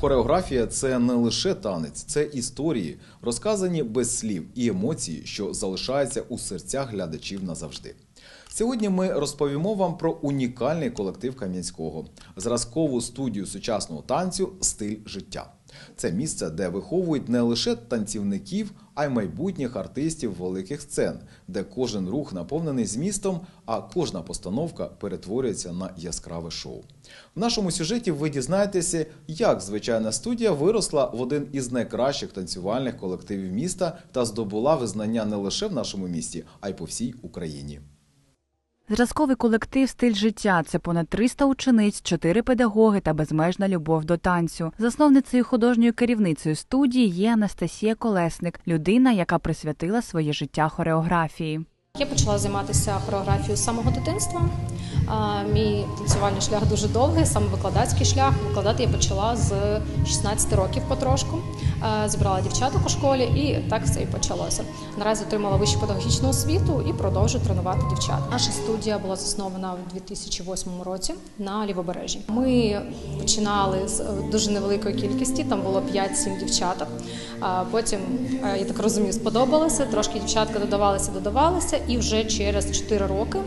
Хореографія це не лише танець, це історії, розказані без слів і емоції, що залишаються у серцях глядачів назавжди. Сьогодні ми розповімо вам про унікальний колектив Кам'янського, зразкову студію сучасного танцю Стиль життя. Це місце, де виховують не лише танцівників, а й майбутніх артистів великих сцен, де кожен рух наповнений змістом, а кожна постановка перетворюється на яскраве шоу. В нашому сюжеті ви дізнаєтеся, як звичайна студія виросла в один із найкращих танцювальних колективів міста та здобула визнання не лише в нашому місті, а й по всій Україні. Зразковий колектив Стиль життя це понад 300 учениць, 4 педагоги та безмежна любов до танцю. Засновницею художньою керівницею студії є Анастасія Колесник, людина, яка присвятила своє життя хореографії. Я почала займатися хореографією з самого дитинства. Мій танцювальний шлях дуже довгий, саме викладацький шлях. Викладати я почала з 16 років потрошку. А, Зібрала дівчаток у школі і так все і почалося. Наразі отримала вищу педагогічну освіту і продовжую тренувати дівчат. Наша студія була заснована в 2008 році на лівобережжі. Ми починали з е, дуже невеликої кількості, там було 5-7 дівчаток. Потім, е, я так розумію, сподобалося. Трошки дівчатка додавалися, додавалися, і вже через 4 роки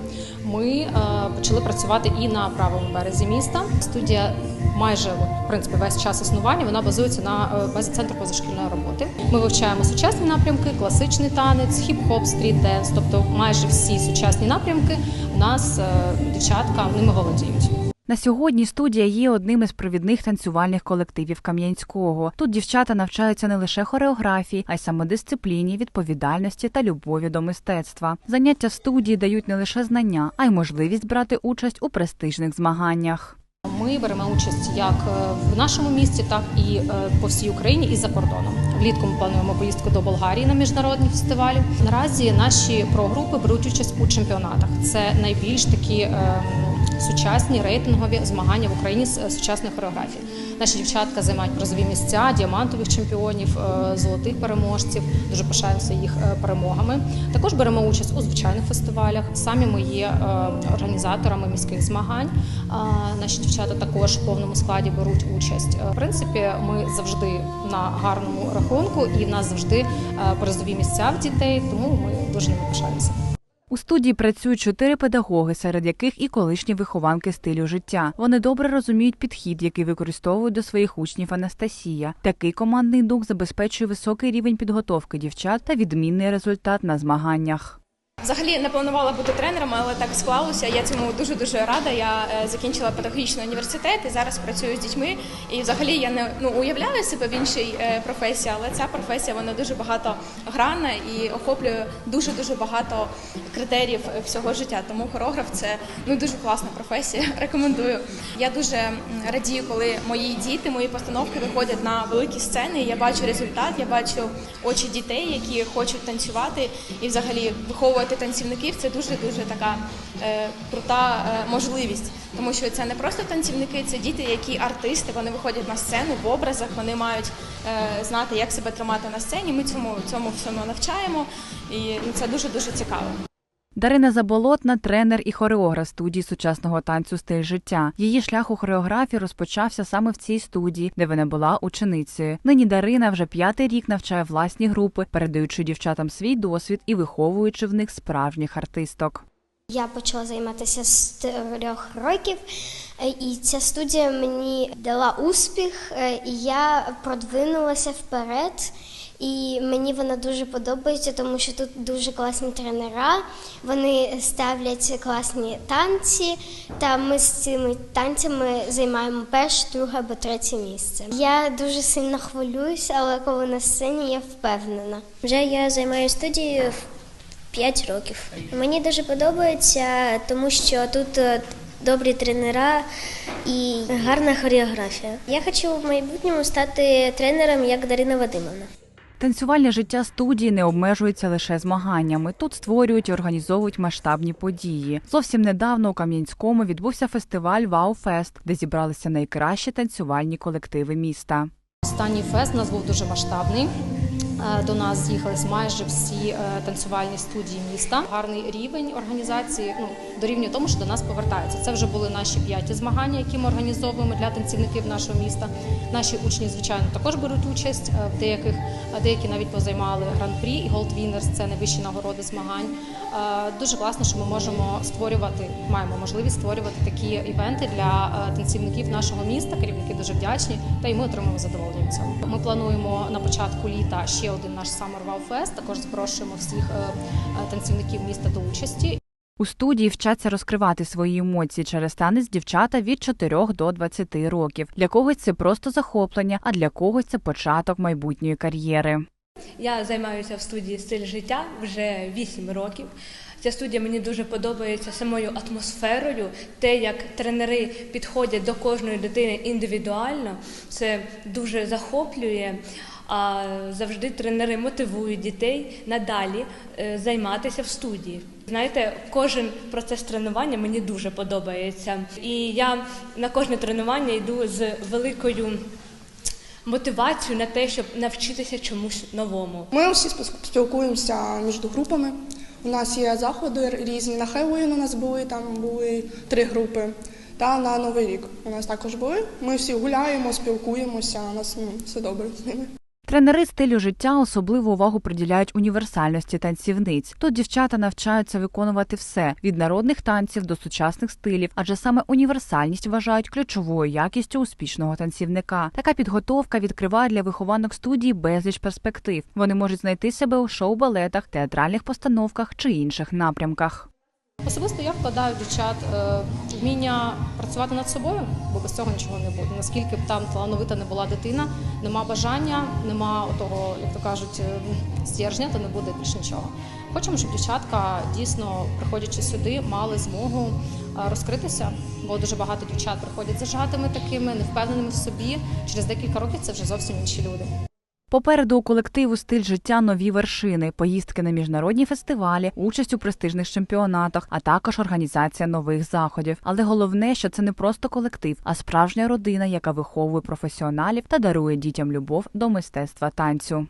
ми е, почали працювати і на правому березі міста. Студія майже в принципі весь час існування вона базується на е, базі центру позашкільної роботи. Ми вивчаємо сучасні напрямки, класичний танець, хіп-хоп, стріт-денс, тобто майже всі сучасні напрямки у нас е, дівчатка ними володіють. На сьогодні студія є одним із провідних танцювальних колективів Кам'янського. Тут дівчата навчаються не лише хореографії, а й самодисципліні, відповідальності та любові до мистецтва. Заняття студії дають не лише знання, а й можливість брати участь у престижних змаганнях. Ми беремо участь як е, в нашому місті, так і е, по всій Україні і за кордоном. Влітку ми плануємо поїздку до Болгарії на міжнародні фестивалі. Наразі наші прогрупи беруть участь у чемпіонатах. Це найбільш такі е, сучасні рейтингові змагання в Україні з е, сучасної хореографії. Наші дівчатка займають призові місця, діамантових чемпіонів, е, золотих переможців. Дуже пишаємося їх е, перемогами. Також беремо участь у звичайних фестивалях. Самі ми є організаторами міських змагань. Наші дівчата також в повному складі беруть участь. В принципі, ми завжди на гарному рахунку, і в нас завжди призові місця в дітей, тому ми дуже ними пишаємося. У студії працюють чотири педагоги, серед яких і колишні вихованки стилю життя. Вони добре розуміють підхід, який використовують до своїх учнів Анастасія. Такий командний дух забезпечує високий рівень підготовки дівчат та відмінний результат на змаганнях. Взагалі не планувала бути тренером, але так склалося. Я цьому дуже дуже рада. Я е, закінчила педагогічний університет і зараз працюю з дітьми. І взагалі я не ну уявляю себе в іншій е, професії, але ця професія вона дуже багатогранна і охоплює дуже дуже багато критеріїв е, всього життя. Тому хореограф це ну дуже класна професія. Рекомендую. Я дуже радію, коли мої діти, мої постановки виходять на великі сцени. Я бачу результат, я бачу очі дітей, які хочуть танцювати, і взагалі виховувати танцівників це дуже дуже така е, крута е, можливість, тому що це не просто танцівники, це діти, які артисти. Вони виходять на сцену в образах, вони мають е, знати, як себе тримати на сцені. Ми цьому цьому всьому навчаємо, і ну, це дуже дуже цікаво. Дарина Заболотна тренер і хореограф студії сучасного танцю Стиль життя. Її шлях у хореографії розпочався саме в цій студії, де вона була ученицею. Нині Дарина вже п'ятий рік навчає власні групи, передаючи дівчатам свій досвід і виховуючи в них справжніх артисток. Я почала займатися з трьох років, е, і ця студія мені дала успіх, е, і я продвинулася вперед. І мені вона дуже подобається, тому що тут дуже класні тренера. Вони ставлять класні танці, та ми з цими танцями займаємо перше, друге або третє місце. Я дуже сильно хвилююся, але коли на сцені я впевнена. Вже я займаюся студією 5 років. Мені дуже подобається, тому що тут е, добрі тренера і гарна хореографія. Я хочу в майбутньому стати тренером, як Дарина Вадимовна. Танцювальне життя студії не обмежується лише змаганнями. Тут створюють і організовують масштабні події. Зовсім недавно у Кам'янському відбувся фестиваль Вау-фест, де зібралися найкращі танцювальні колективи міста. Останній фест у нас був дуже масштабний. Е, До нас з'їхались майже всі е, танцювальні студії міста. Гарний рівень організації ну, дорівнює тому, що до нас повертаються. Це вже були наші п'яті змагання, які ми організовуємо для танцівників нашого міста. Наші учні, звичайно, також беруть участь е, в деяких, деякі навіть позаймали гран-прі і Winners – це найвищі нагороди змагань. Дуже класно, що ми можемо створювати, маємо можливість створювати такі івенти для танцівників нашого міста. Керівники дуже вдячні, та й ми отримуємо задоволення від цього. Ми плануємо на початку літа ще один наш Summer Wow Fest. Також запрошуємо всіх е, е, танцівників міста до участі. У студії вчаться розкривати свої емоції через танець дівчата від 4 до 20 років. Для когось це просто захоплення, а для когось це початок майбутньої кар'єри. Я займаюся в студії стиль життя вже 8 років. Ця студія мені дуже подобається самою атмосферою, те, як тренери підходять до кожної дитини індивідуально, це дуже захоплює. А завжди тренери мотивують дітей надалі е, займатися в студії. Знаєте, кожен процес тренування мені дуже подобається. І я на кожне тренування йду з великою мотивацією на те, щоб навчитися чомусь новому. Ми всі спілкуємося між групами. У нас є заходи різні. На Хеллоуін у нас були, там були три групи. Та на Новий рік у нас також були. Ми всі гуляємо, спілкуємося, у нас ну, все добре з ними. Тренери стилю життя особливу увагу приділяють універсальності танцівниць. Тут дівчата навчаються виконувати все від народних танців до сучасних стилів, адже саме універсальність вважають ключовою якістю успішного танцівника. Така підготовка відкриває для вихованок студії безліч перспектив. Вони можуть знайти себе у шоу-балетах, театральних постановках чи інших напрямках. Особисто я вкладаю в дівчат е, вміння працювати над собою, бо без цього нічого не буде. Наскільки б там талановита не була дитина, нема бажання, нема того, як то кажуть, е, стержня, то не буде більш нічого. Хочемо, щоб дівчатка дійсно, приходячи сюди, мали змогу е, розкритися, бо дуже багато дівчат приходять зажатими такими, невпевненими в собі. Через декілька років це вже зовсім інші люди. Попереду у колективу стиль життя нові вершини, поїздки на міжнародні фестивалі, участь у престижних чемпіонатах, а також організація нових заходів. Але головне, що це не просто колектив, а справжня родина, яка виховує професіоналів та дарує дітям любов до мистецтва танцю.